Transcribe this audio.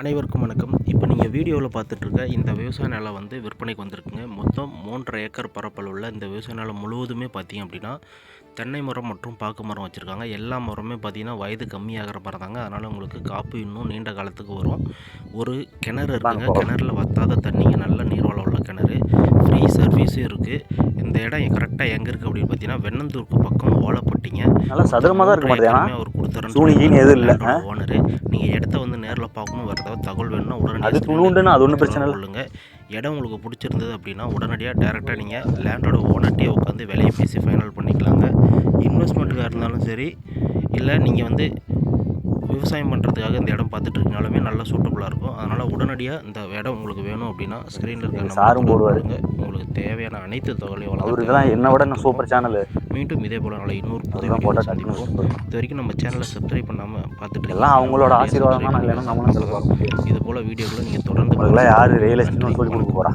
அனைவருக்கும் வணக்கம். இப்போ நீங்கள் வீடியோவில் பார்த்துட்ருக்க இந்த விவசாய நிலம் வந்து விற்பனைக்கு வந்திருக்குங்க. மொத்தம் மூன்றரை ஏக்கர் பரப்பளவு உள்ள இந்த விவசாய நிலம் முழுவதுமே பார்த்தீங்க அப்படின்னா தென்னை மரம் மற்றும் பாக்கு மரம் வச்சுருக்காங்க. எல்லா மரமே பார்த்தீங்கன்னா வயது கம்மியாகிற மரம் தாங்க. அதனால் உங்களுக்கு காப்பு இன்னும் நீண்ட காலத்துக்கு வரும். ஒரு கிணறு இருக்குங்க. கிணறுல வத்தாத தண்ணிங்க நல்ல நீர்வளம் உள்ள கிணறு. ஃப்ரீ சர்வீஸும் இருக்குது இந்த இடம் கரெக்டாக எங்கே இருக்குது அப்படின்னு பார்த்தீங்கன்னா வெண்ணந்தூருக்கு பக்கம் ஓலப்பட்டிங்க நல்லா சதுரமாக தான் இருக்க ஏற்கனவே அவர் கீனி எதுவும் இல்ல, ஓனரு நீங்கள் இடத்த வந்து நேரில் பார்க்கணும் வேறு ஏதாவது தகவல் வேணும்னா உடனே அது துணுண்டுன்னா அது ஒன்றும் பிரச்சனை இல்லை. கொள்ளுங்க இடம் உங்களுக்கு பிடிச்சிருந்தது அப்படின்னா உடனடியாக டேரெக்டாக நீங்கள் லேண்டோட ஓனர்ட்டே உட்காந்து விலையை பேசி ஃபைனல் பண்ணிக்கலாங்க. இன்வெஸ்ட்மெண்ட்டுக்காக இருந்தாலும் சரி இல்லை நீங்கள் வந்து விவசாயம் பண்ணுறதுக்காக இந்த இடம் பார்த்துட்டு இருக்கனாலுமே நல்லா சூட்டபுளாக இருக்கும் அதனால் உடனடியாக இந்த இடம் உங்களுக்கு வேணும் அப்படின்னா ஸ்க்ரீனில் இருக்க சாரும் number போடுவாரு. கொடுங்க. உங்களுக்கு தேவையான அனைத்து தகவலையும் அவர் வழங்க இதெல்லாம் என்ன விட இன்னும் சூப்பர் சேனல் மீண்டும் இதே போல் நல்ல இன்னொரு வீடியோவில் போட்டால் சந்திப்போம் இது வரைக்கும் நம்ம சேனலை சப்ஸ்கிரைப் பண்ணாமல் பார்த்துட்டு எல்லாம் அவங்களோட இருக்கீங்க. ஆசீர்வாதம் தான் subscribe இல்லைன்னா நம்மளும் இது போல் வீடியோக்களை நீங்கள் தொடர்ந்து யார் ரியல் எஸ்டேட்னு சொல்லி கொடுக்க வணக்கம். போகிறா